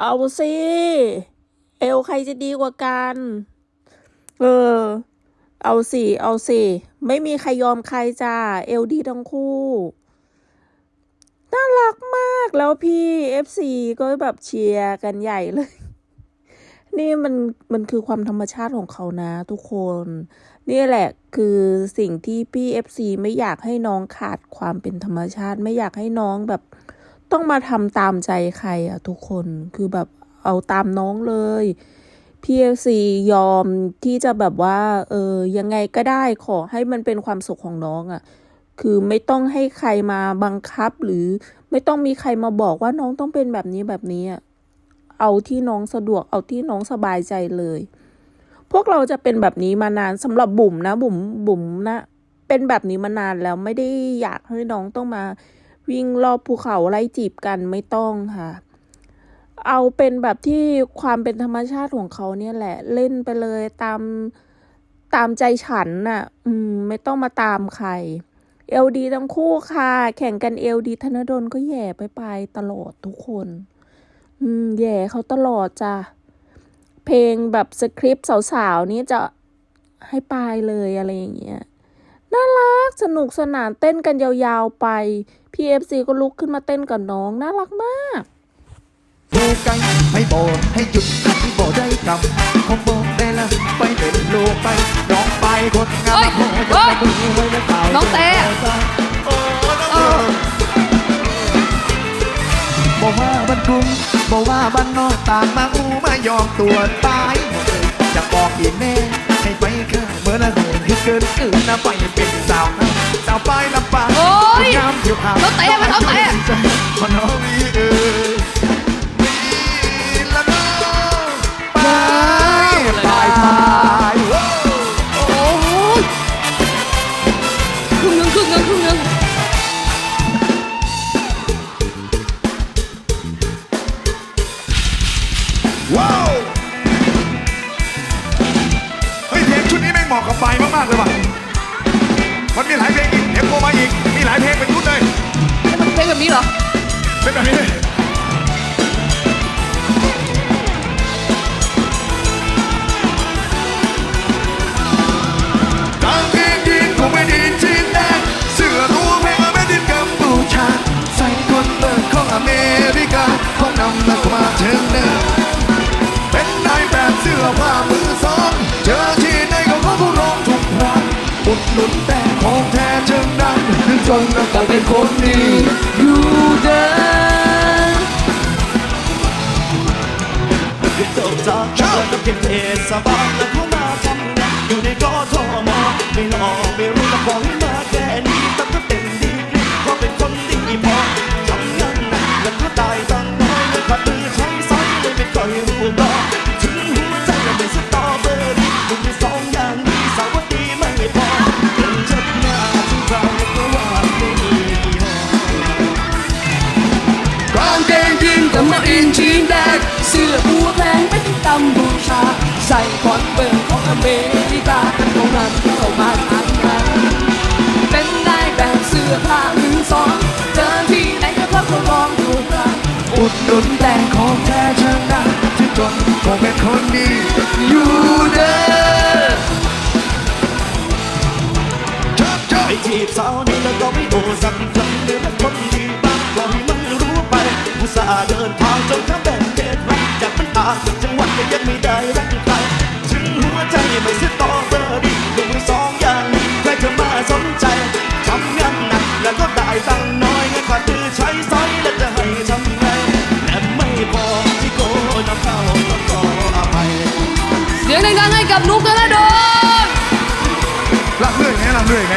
เอาสิเอลใครจะดีกว่ากัน เออ เอาสิเอาสิไม่มีใครยอมใครจ้าเอลดีทั้งคู่น่ารักมากแล้วพี่เอฟซีก็แบบเชียร์กันใหญ่เลย นี่มันมันคือความธรรมชาติของเขานะทุกคน นี่แหละคือสิ่งที่พี่เอฟซีไม่อยากให้น้องขาดความเป็นธรรมชาติ ไม่อยากให้น้องแบบ ต้องมาทำตามใจใครอะทุกคนคือแบบเอาตามน้องเลยพี่เอฟซียอมที่จะแบบว่า เออ ยังไงก็ได้ขอให้มันเป็นความสุขของน้องอะคือไม่ต้องให้ใครมาบังคับหรือไม่ต้องมีใครมาบอกว่าน้องต้องเป็นแบบนี้แบบนี้อะเอาที่น้องสะดวกเอาที่น้องสบายใจเลย พวกเราจะเป็นแบบนี้มานานสำหรับบุ๋มนะ บุ๋มบุ๋มนะ เป็นแบบนี้มานานแล้วไม่ได้อยากให้น้องต้องมา วิ่งรอบภูเขาไล่จีบกันไม่ต้องค่ะ เอาเป็นแบบที่ความเป็นธรรมชาติของเขาเนี่ยแหละ เล่นไปเลยตามตามใจฉันน่ะ อืม ไม่ต้องมาตามใคร เอลดีทั้งคู่ค่ะ แข่งกันเอลดีธนดลก็แย่ไปไปตลอดทุกคน อืม แย่เขาตลอดจ้ะ เพลงแบบสคริปต์สาวๆนี่จะให้ปลายเลยอะไรอย่างเงี้ย น่ารักสนุกสนานเต้นกันยาวๆไปพี่เอฟซีก็ลุกขึ้นมาเต้นกับน้อง น่ารักมากโบกันให้โบให้หยุดให้โบได้กำของโบได้ละไปเป็นลูกไปร้องไปคนงามโบจะไปมือไว้ไม่เปล่าน้องเต้โอ้น้องเต้บอกว่าบ้านกรุงบอกว่าบ้านนอกต่างมาอู้มายอมตัวตายหมดเลยจะบอกอีกแน่ ให้ไปข้าเมื่อละเหินให้เกินอื่นนะไปเป็นสาวนะสาวไปลำปางโอ๊ยงามเที่ยวหาน้องเต้มันน้องเต้มันน้องวีเอ้ยละน้องไปไปไปโอ้ยครึ่งหนึงครึ่งหนึงครึ่งหนึงากๆเลยว่ะมันมีหลายเพลงอีกเดี๋ยวโทรมาอีก มีหลายเพลงเป็นชุดเลยให้มันเป็นแบบนี้เหรอ เป็นแบบนี้เลยกางเกงยีนของไม่ดีจีนแดงเสื้อตัวแพงไม่ดินกัมพูชาใส่คนเบิร์ของอเมริกาของนำนักมาถึงเนิน อุดหนุนแต่ของแท้เชิงดังถึงจนแล้วก็เป็นคนดีอยู่เดินจบจากเธอกับเก็บเทศบาลแล้วเข้ามาทำงานอยู่ในกทมไม่หลอกไม่รู้ละของมาแค่นี้ มาอินจีนแดงเสื้อบัวแพงไม่ถึงกัมพูชา ใส่คอนเบิร์ของอเมริกาตรงนั้นเข้ามาทางนั้นเป็นได้แบบเสื้อผ้ามือสองเจอที่ไหนก็พักก็ลองดูกันอุดหนุนแต่งของแท้เชิงดังที่จนก็เป็นคนดีอยู่เด้อชอบชอบไปจีบสาวนี่แล้วก็ไม่โอสักครั้งเดี๋ยวมันคนดี ไปอุตส่าเดินทางจนทั้งแบ่งเขตรักจากมันอาจจังหวัดก็ยังไม่ได้รักใครถึงหัวใจไม่เสียต่อเบอร์ดีดูมือสองอย่างใครจะมาสนใจทำงานหนักแล้วก็ได้ตังน้อยเงินขาดือใช้สอยแล้วจะให้ทำไงแต่ไม่พอที่โกนำเข้าต้องขออภัยเสียงดังๆให้กับนุกธนดลรับเรื่อยไงรับเรื่อยไง